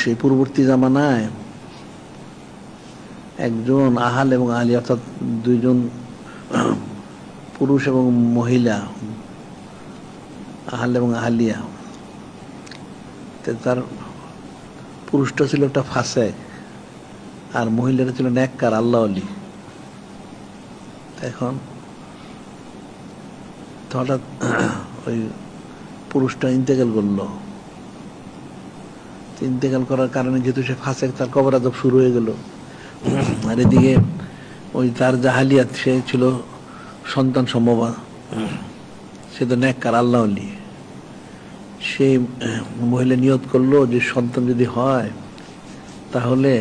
সেই পূর্ববর্তী জামানায় একজন আহাল এবং আলী অর্থাৎ দুইজন পুরুষ এবং মহিলা, আহাল এবং আহালিয়া তার পুরুষটা ছিল একটা ফাঁসে আর মহিলাটা ছিল ন্যাক্কার, আল্লাহ আলী এখন হঠাৎ ওই পুরুষটা ইন্তেকাল করল। ইন্তেকাল করার কারণে যেহেতু সে ফাঁসেক তার কবর আজব শুরু হয়ে গেল। আর এদিকে ওই তার জাহালিয়াত সে ছিল সন্তান সম্ভবা। সে তো ন্যাক্কার, আল্লাহ আলী সে মহিলা নিয়ত করল যে সন্তান যদি হয়, তাহলে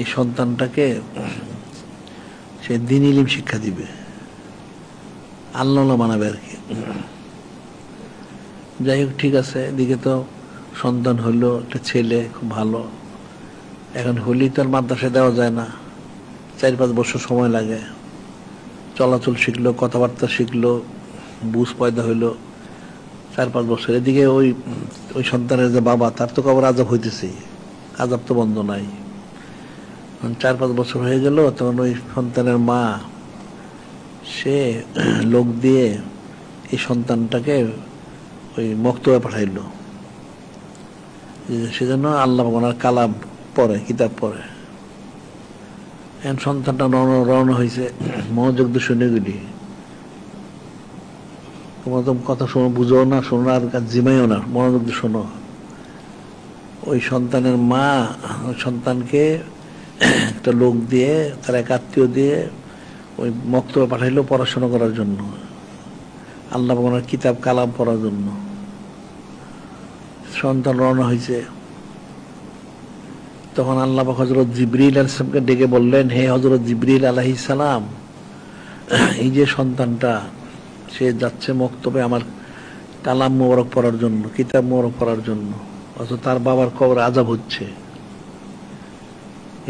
এই সন্তানটাকে সে দিন ইলিম শিক্ষা দিবে। আল্লাহ বানাবে আর কি। যাই হোক, ঠিক আছে, এদিকে তো সন্তান হলো, একটা ছেলে, খুব ভালো। এখন হলি তো আর মাদ্রাসায় দেওয়া যায় না। চার পাঁচ বছর সময় লাগে। চলাচল শিখলো, কথাবার্তা শিখলো, বুঝ পয়দা হইল চার পাঁচ বছর। এদিকে ওই ওই সন্তানের যে বাবা, তার তো কবর আজাব হইতেছে। আজাব তো বন্ধ নাই। চার পাঁচ বছর হয়ে গেল, তখন ওই সন্তানের মা, সে লোক দিয়ে এই সন্তানটাকে ওই মক্তবে পাঠাইলো। সেজন্য আল্লাহ ওনার কালাম পড়ে, কিতাব পড়ে। এখন সন্তানটা রওনা রওনা হয়েছে মনোযোগ দিয়ে শুনে গেলি। তোমার তো কথা শোনো, বুঝো না, শোনো আর জিমাইও না, মনোযোগ শোনো। ওই সন্তানের মা, ওই সন্তানকে একটা লোক দিয়ে, তার এক আত্মীয় দিয়ে ওই মক্তবে পাঠাইলো পড়াশোনা করার জন্য। আল্লাহ ওনার কিতাব, কালাম পড়ার জন্য। সন্তান রওনা হয়েছে। তখন আল্লাহ হজরত জিবরিল আলাইসলামকে ডেকে বললেন, হে হজরত জিবরিল আলাহি সালাম, এই যে সন্তানটা, সে যাচ্ছে মক্তবে আমার কালাম মোবারক পড়ার জন্য, কিতাব মোবারক পড়ার জন্য, অথচ তার বাবার কবর আজাব হচ্ছে।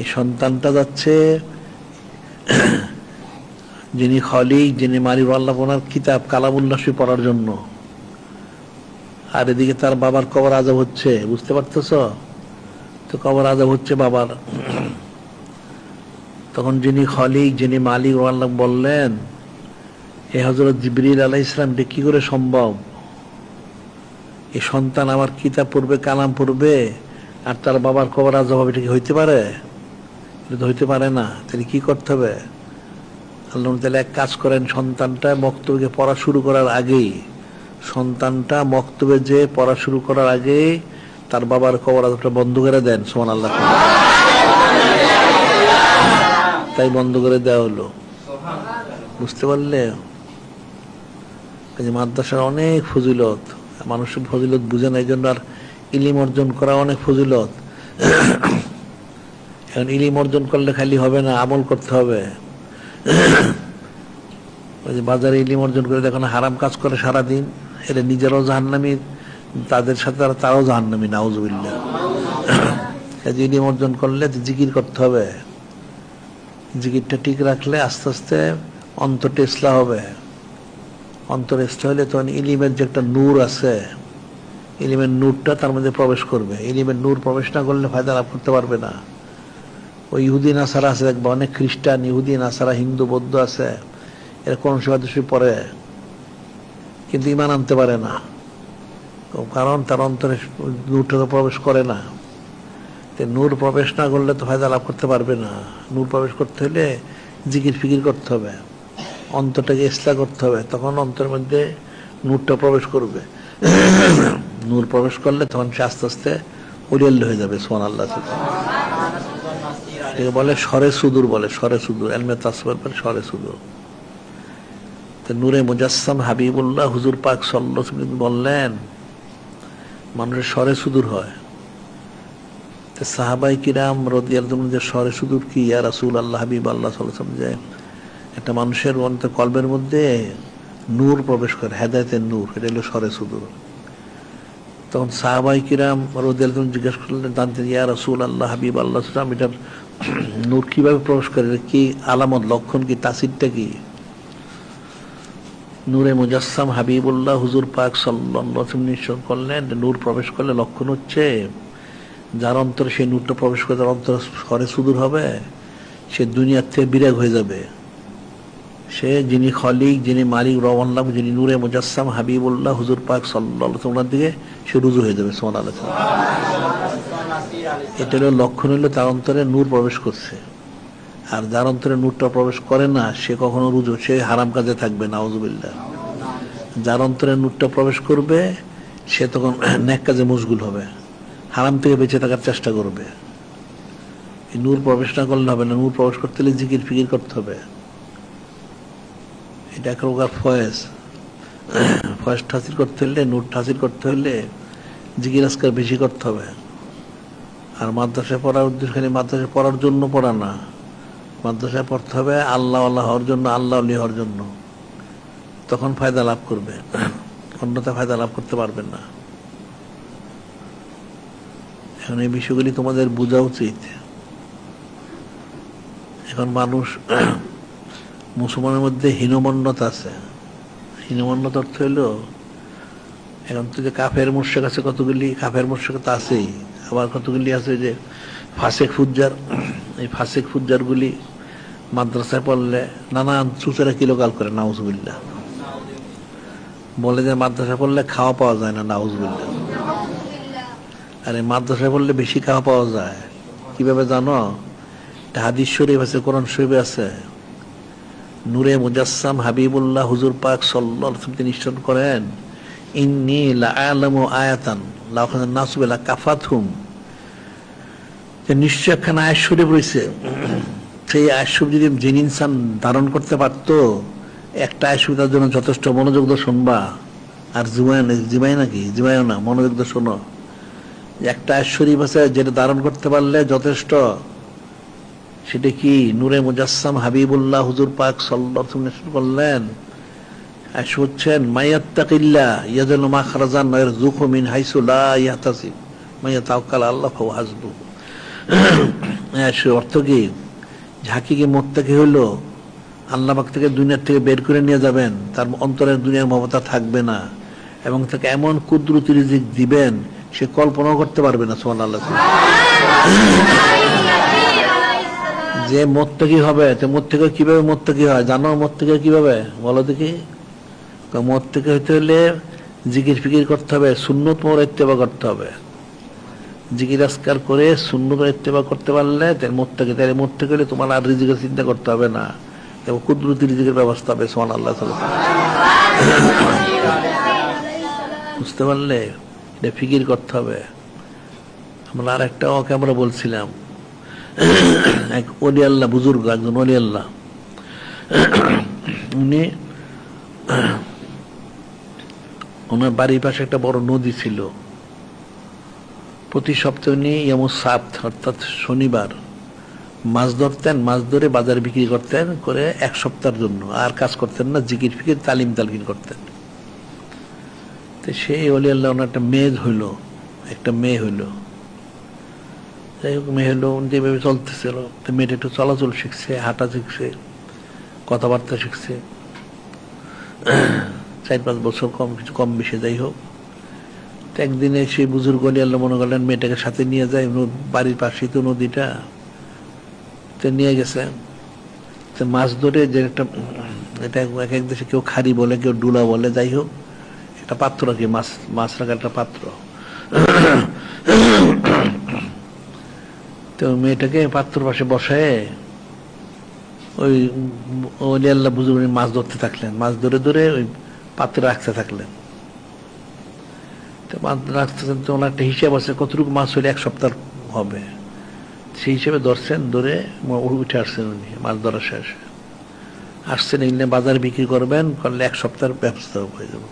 এই সন্তানটা যাচ্ছে, যিনি খলিক, যিনি মারিব আল্লাহ ওনার কিতাব কালাম কালামুল্লাসী পড়ার জন্য। আর এদিকে তার বাবার কবর আজাব হচ্ছে, বুঝতে পারতেছ? তো কবর আজাব হচ্ছে বাবার। তখন যিনি খলিক, যিনি মালিক আল্লাহ বললেন, এ হজরত জিবরিল আলাহ ইসলাম এটা কি করে সম্ভব? এই সন্তান আমার কিতাব পড়বে কালাম পড়বে? আর তার বাবার কবর আজব হবে, এটা কি হইতে পারে? এটা তো হইতে পারে না। তাহলে কি করতে হবে? আল্লাহ তাহলে এক কাজ করেন, সন্তানটা মক্তব্যকে পড়া শুরু করার আগেই সন্তানটা মক্তবে যে পড়া শুরু করার আগে তার বাবার কবর আজাবটা বন্ধ করে দেন সোমান আল্লাহ তাই বন্ধ করে দেওয়া হলো। বুঝতে পারলে? মাদ্রাসার অনেক ফজিলত, মানুষের ফজিলত বুঝে না এই জন্য আর ইলিম অর্জন করা অনেক ফজিলত। এখন ইলিম অর্জন করলে খালি হবে না, আমল করতে হবে। ওই যে বাজারে ইলিম অর্জন করে দেখো হারাম কাজ করে সারাদিন। এরা নিজেরাও জাহান্নামি, তাদের সাথে তারা, তারাও জাহান্নামি নাউজুবিল্লা ইলিম অর্জন করলে জিকির করতে হবে, জিকিরটা ঠিক রাখলে আস্তে আস্তে অন্তরটা ইসলা হবে। অন্তর ইসলা হলে তখন ইলিমের যে একটা নূর আছে, ইলিমের নূরটা তার মধ্যে প্রবেশ করবে। ইলিমের নূর প্রবেশ না করলে ফায়দা লাভ করতে পারবে না। ওই ইহুদি নাসারা আছে, দেখবা অনেক খ্রিস্টান, ইহুদি, নাসারা, হিন্দু, বৌদ্ধ আছে, এরা কোন সমাদেশে পড়ে। কিন্তু ইমান আনতে পারে না। কারণ তার অন্তরে নূরটা তো প্রবেশ করে না। নূর প্রবেশ না করলে তো ফায়দা লাভ করতে পারবে না। নূর প্রবেশ করতে হলে জিকির ফিকির করতে হবে। অন্তরটাকে ইসলা করতে হবে। তখন অন্তরের মধ্যে নূরটা প্রবেশ করবে। নূর প্রবেশ করলে তখন সে আস্তে আস্তে উলিয়াল্ল হয়ে যাবে সোহান আল্লাহ বলে সরে সুদূর বলে, সরে সুদূর। এলমে তাসবের পরে সরে সুদূর। তো নূরে মুজাসম হাবিবুল্লাহ হুজুর পাক সল্ল বললেন, মানুষের স্বরে সুদূর হয়। সাহাবাই কিরাম রদিয়াল যে সরে সুদূর কি? ইয়া রাসুল আল্লাহ হাবিব আল্লাহ সাল্লাম যে, একটা মানুষের অন্তর কল্পের মধ্যে নূর প্রবেশ করে, হেদায়তের নূর, এটা হলো স্বরে সুদূর। তখন সাহাবাই কিরাম রদিয়াল জিজ্ঞেস করলেন জানতেন ইয়া রাসুল আল্লাহ হাবিব আল্লাহ সাল্লাম এটার নূর কীভাবে প্রবেশ করে? কি আলামত, লক্ষণ কি, তাসিরটা কি? নূরে মুজাসসাম হাবিবুল্লাহ হুজুর পাক সাল্লাহ নিশ্চয় করলেন নূর প্রবেশ করলে লক্ষণ হচ্ছে, যার অন্তরে সেই নূরটা প্রবেশ করে তার অন্তর ঘরে সুদূর হবে, সে দুনিয়ার থেকে বিরাগ হয়ে যাবে। সে যিনি খলিক, যিনি মালিক রওয়াল্লাহ যিনি নূরে মুজাসসাম হাবিবুল্লাহ হুজুর পাক সাল্লাহ ওনার দিকে সে রুজু হয়ে যাবে সোমান আল্লাহ এটা হলো লক্ষণ হলো তার অন্তরে নূর প্রবেশ করছে। আর যার অন্তরে নূরটা প্রবেশ করে না, সে কখনো রুজু, সে হারাম কাজে থাকবে না নাউজুবিল্লাহ। যার অন্তরে নূরটা প্রবেশ করবে, সে তখন ন্যাক কাজে মশগুল হবে, হারাম থেকে বেঁচে থাকার চেষ্টা করবে। এই নূর প্রবেশ না করলে হবে না, নূর প্রবেশ করতে হলে জিকির ফিকির করতে হবে। এটা এক প্রকার ফয়েজ। ফয়েজ হাসিল করতে হলে নূর হাসিল করতে হলে জিকির আজকার বেশি করতে হবে। আর মাদ্রাসায় পড়ার উদ্দেশ্য খালি মাদ্রাসায় পড়ার জন্য পড়া না। মাদ্রাসায় পড়তে হবে আল্লাহ আল্লাহ হওয়ার জন্য, আল্লাহ আল্লি হওয়ার জন্য। তখন ফায়দা লাভ করবে। অন্যতা ফায়দা লাভ করতে পারবেন না। এখন এই বিষয়গুলি তোমাদের বোঝা উচিত। এখন মানুষ মুসলমানের মধ্যে হীনমন্যতা আছে। হীনমন্যতা অর্থ হইল, এখন তো যে কাফের মোর্শেক আছে কতগুলি, কাফের মোর্শেক তো আছেই। আবার কতগুলি আছে যে ফাসেক ফুজ্জার, এই ফাসেক ফুজ্জারগুলি মাদ্রাসায় পড়লে নানান চুচেরা কিলোকাল করে নাউজবিল্লা বলে যে মাদ্রাসায় পড়লে খাওয়া পাওয়া যায় না নাউজবিল্লা আর মাদ্রাসায় পড়লে বেশি খাওয়া পাওয়া যায়। কীভাবে জানো? হাদিস শরীফ আছে, কোরআন শরীফে আছে। নূরে মুজাসসাম হাবিবুল্লাহ হুজুর পাক ওয়াসাল্লাম তিনি নিশ্চয় করেন, ইন্নী লাআলামু আয়াতান লাউখানা নাসুবিলা কাফাতহুম। যে নিশ্চয় একখানা আয়াত শরীফ রয়েছে সেই শরীফ যদি যিনি ইনসান ধারণ করতে পারতো, একটা আয়াত তার জন্য যথেষ্ট মনোযোগ দিয়ে শুনবা। আর জিমায় জিমাই নাকি? জিমায়ও না, মনোযোগ দিয়ে শোনো। একটা শরীফ আছে, যেটা ধারণ করতে পারলে যথেষ্ট। সেটা কি নূরে মুজাসসাম হাবিবুল্লাহ হুজুর পাক ওয়াসাল্লাম বললেন আর হচ্ছেন মাইয়াত্তাকিল্লা ইয়াজালু মাখরাজান ওয়া ইয়ারযুকু মিন হাইসু লা ইয়াহতাসিব। মাইয়া তাওয়াক্কাল আল্লাহ হাসবু অর্থ কি? ঝাঁকিকে মোত্তাকি হইল আল্লাহ পাক থেকে দুনিয়ার থেকে বের করে নিয়ে যাবেন তার অন্তরের দুনিয়ার মমতা থাকবে না এবং তাকে এমন কুদরতি রিজিক দিবেন সে কল্পনাও করতে পারবে না সোমান আল্লাহ যে মোত্তাকি হবে তো মোত্তাকি কীভাবে মোত্তাকি হয়? জানো মোত্তাকি কীভাবে? বলো দেখি। মোত্তাকি হইতে হলে জিকির ফিকির করতে হবে সুন্নত মোর ইত্তেবা করতে হবে। জিকির করে সুন্নত ইত্তেবা করতে পারলে মোত্তাকি তাহলে মোত্তাকি হলে তোমার আর রিজিকের চিন্তা করতে হবে না। এবং কুদরতি রিজিকের ব্যবস্থা হবে সোমান আল্লাহ বুঝতে পারলে এটা ফিকির করতে হবে। আমরা আর একটা ওকে আমরা বলছিলাম, এক অলি আল্লাহ বুজুর্গ, একজন অলি আল্লাহ উনি ওনার বাড়ির পাশে একটা বড় নদী ছিল। প্রতি সপ্তাহে উনি এমন সাত, অর্থাৎ শনিবার মাছ ধরতেন, মাছ ধরে বাজারে বিক্রি করতেন করে এক সপ্তাহের জন্য। আর কাজ করতেন না, জিকির ফিকির, তালিম তালকিন করতেন। তো সেই অলি আল্লাহ ওনার একটা মেয়ে হইল, একটা মেয়ে হইল। যাই হোক, মেয়ে হলো যেভাবে চলতেছিল তো মেয়েটা একটু চলাচল শিখছে, হাঁটা শিখছে, কথাবার্তা শিখছে। চার পাঁচ বছর কম, কিছু কম বেশি, যাই হোক। তো একদিনে সেই বুজুর্গ আলী আল্লাহ মনে করলেন, মেয়েটাকে সাথে নিয়ে যায় বাড়ির পাশেই তো নদীটা। তো নিয়ে গেছে। তো মাছ ধরে যে একটা, এটা এক এক দেশে কেউ খারি বলে, কেউ ডুলা বলে, যাই হোক, একটা পাত্র আর কি, মাছ মাছ রাখার একটা পাত্র। তো মেয়েটাকে পাত্র পাশে বসায় ওই আল্লাহ বুঝুর মাছ ধরতে থাকলেন। মাছ ধরে ধরে ওই পাত্রে রাখতে থাকলেন। তো মাছ রাখতে তো ওনার একটা হিসাব আছে, কতটুকু মাছ হলে এক সপ্তাহ হবে। সেই হিসেবে ধরছেন, ধরে উঠে আসছেন উনি, মাছ ধরা শেষ। আসছেন এগুলো বাজার বিক্রি করবেন, করলে এক সপ্তাহের ব্যবস্থা হয়ে যাব।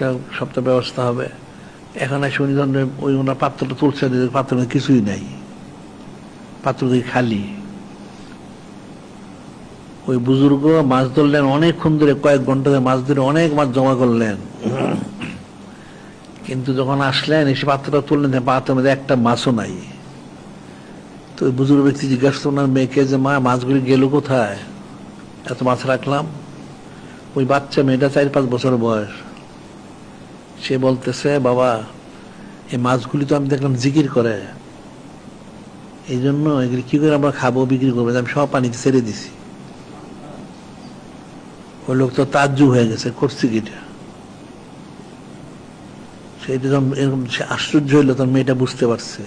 সপ্তাহ ব্যবস্থা হবে। এখন এসে উনি ধরেন, ওই ওনার পাত্রটা তুলছে পাত্র কিছুই নাই। পাত্র খালি। ওই বুজুর্গ মাছ ধরলেন অনেকক্ষণ ধরে, কয়েক ঘণ্টা ধরে মাছ ধরে অনেক মাছ জমা করলেন। কিন্তু যখন আসলেন, এসে পাত্রটা তুললেন পাত্রের মধ্যে একটা মাছও নাই। তো ওই বুজুর্গ ব্যক্তি জিজ্ঞাসা ওনার মেয়েকে যে মা, মাছগুলি গেল কোথায়? এত মাছ রাখলাম? ওই বাচ্চা মেয়েটা চার পাঁচ বছর বয়স। সে বলতেছে, বাবা, এই মাছগুলি তো আমি দেখলাম জিকির করে। এই জন্য এগুলি কি করে আমরা খাব, বিক্রি করব? আমি সব পানিতে ছেড়ে দিছি। ওই লোক তো তাজ্জু হয়ে গেছে, করছি কিটা? সেইটা যখন এরকম সে আশ্চর্য হইল তখন মেয়েটা বুঝতে পারছে।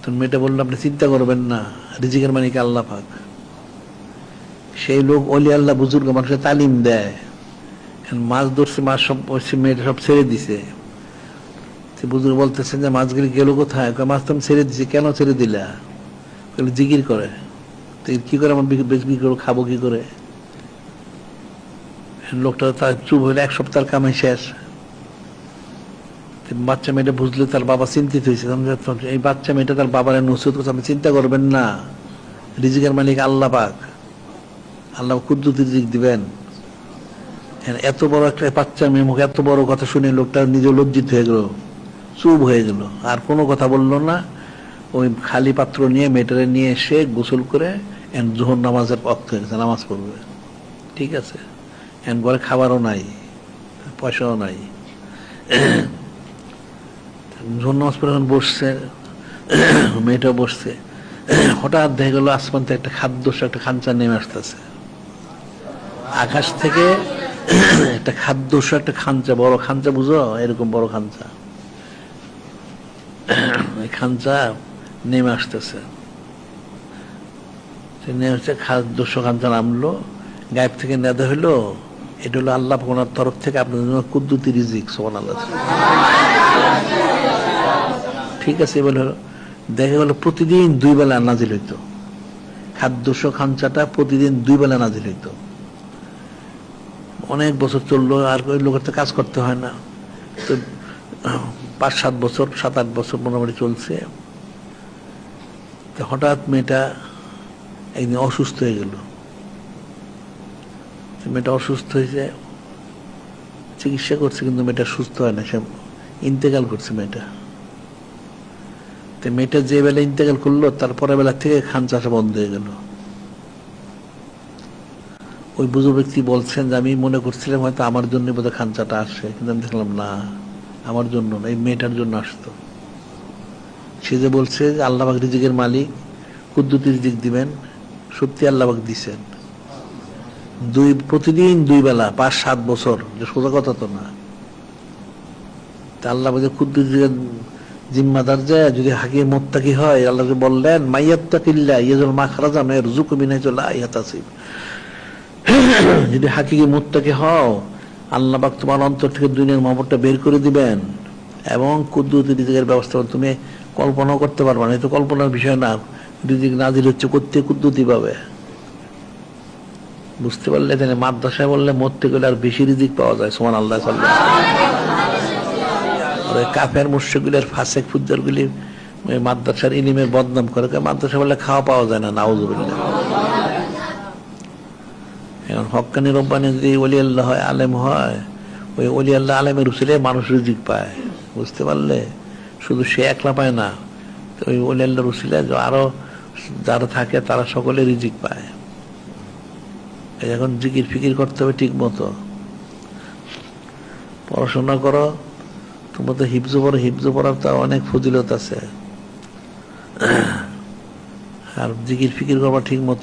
তখন মেয়েটা বলল, আপনি চিন্তা করবেন না, রিজিকের মানিকে আল্লাহ পাক। সেই লোক অলি আল্লাহ বুজুর্গ মানুষের তালিম দেয়। মাছ ধরছে, মাছ সব মেয়েটা সব ছেড়ে দিছে। বুজুর্গ বলতেছেন যে, মাছগুলি গেল কোথায়? মাছ তো ছেড়ে দিছি, কেন ছেড়ে দিলা? জিকির করে। কি করে আমার বিক্রি বিক্রি করব, খাব কি করে? লোকটা তার চুপ হইলে এক সপ্তাহ কামাই শেষ। বাচ্চা মেয়েটা বুঝলে তার বাবা চিন্তিত হয়েছে এই বাচ্চা মেয়েটা তার বাবার নসিহত করছে আপনি চিন্তা করবেন না। রিজিকের মালিক আল্লাহ পাক। আল্লাহ কুদ্দুত রিজিক দিবেন। হ্যাঁ, এত বড় একটা বাচ্চা মেয়ে মুখে এত বড় কথা শুনে লোকটা নিজে লজ্জিত হয়ে গেল চুপ হয়ে গেল। আর কোনো কথা বলল না। ওই খালি পাত্র নিয়ে মেয়েটারে নিয়ে এসে গোসল করে জোহর নামাজের পক্ষ হয়ে গেছে নামাজ পড়বে। ঠিক আছে? ঘরে খাবারও নাই, পয়সাও নাই। জোহর নামাজ পড়ে এখন বসছে মেয়েটাও বসছে। হঠাৎ দেখা গেল আসমান থেকে একটা খাদ্য একটা খাঞ্চা নেমে আসতেছে। আকাশ থেকে একটা খাদ্য একটা খাঞ্চা বড় খাঞ্চা বুঝো? এরকম বড় খাঞ্চা খাঞ্চা নেমে আসতেছে। নেমে আসছে খাদ্যস্য খাঞ্চা নামলো, গায়েব থেকে নেদা হইল এটা হলো আল্লাহ ওনার তরফ থেকে আপনাদের জন্য কুদ্দুতি রিজিক সোমান আল্লাহ ঠিক আছে, এবার হলো, দেখা গেল প্রতিদিন দুই বেলা নাজিল হইতো। খাদ্যস্য খাঞ্চাটা প্রতিদিন দুই বেলা নাজিল হইতো। অনেক বছর চলল, আর ওই লোকের তো কাজ করতে হয় না। তো, পাঁচ সাত বছর, সাত আট বছর মোটামুটি চলছে। তো হঠাৎ মেয়েটা একদিন অসুস্থ হয়ে গেল। মেয়েটা অসুস্থ হয়েছে, চিকিৎসা করছে কিন্তু মেয়েটা সুস্থ হয় না, সে ইন্তেকাল করছে মেয়েটা। তো মেয়েটা যে বেলা ইন্তেকাল করল তারপরে বেলা থেকে খান চাষা বন্ধ হয়ে গেল। ওই বুজুর্গ ব্যক্তি বলছেন যে, আমি মনে করছিলাম হয়তো আমার জন্য বোধহয় খাঞ্চাটা আসে কিন্তু আমি দেখলাম না, আমার জন্য না, এই মেয়েটার জন্য আসতো। সে যে বলছে যে আল্লাহবাক রিজিকের মালিক কুদ্দুতি রিজিক দিবেন, সত্যি আল্লাহবাক দিছেন। দুই, প্রতিদিন দুই বেলা, পাঁচ, সাত বছর যে সোজা কথা তো না। আল্লাহ বলছে কুদ্দুতি জিম্মাদার যায় যদি হাকিম মোত্তাকি হয়, আল্লাহ যে বললেন, মাইয়াত্তাকিল্লা ইয়াজুল মা খারাজা মেয়ের জুকু বিনাইজুল্লাহ ইয়াতাসিব। যদি হাকিকি মুত্তাকি হও, আল্লাহ বাক তোমার অন্তর থেকে দুনিয়ার মহব্বতটা বের করে দিবেন এবং কুদ্দুতি রিজিকের ব্যবস্থা তুমি কল্পনাও করতে পারবে না। এই তো কল্পনার বিষয় না। রিজিক নাজির হচ্ছে করতে কুদ্দুতি পাবে বুঝতে পারলে তাহলে মাদ্রাসায় বললে মরতে গেলে আর বেশি রিজিক পাওয়া যায় সোমান আল্লাহ কাফের মুর্শিগুলির ফাঁসেক ফুজ্জারগুলি মাদ্রাসার ইলিমের বদনাম করে মাদ্রাসা বললে খাওয়া পাওয়া যায় না, নাউজুবিল্লাহ। এখন হকানি রব্বানি যদি অলি আল্লাহ হয়, আলেম হয়, ওই অলি আল্লাহ আলেমের উচিলে মানুষ রিজিক পায়, বুঝতে পারলে? শুধু সে একলা পায় না, ওই অলি আল্লাহর উচিলে আরও যারা থাকে তারা সকলে রিজিক পায়। এখন জিকির ফিকির করতে হবে ঠিক মতো। পড়াশোনা করো, তোমার তো হিপজো পড়ো হিপজো পড়ার তো অনেক ফজিলত আছে। আর জিকির ফিকির করবা ঠিক মতো।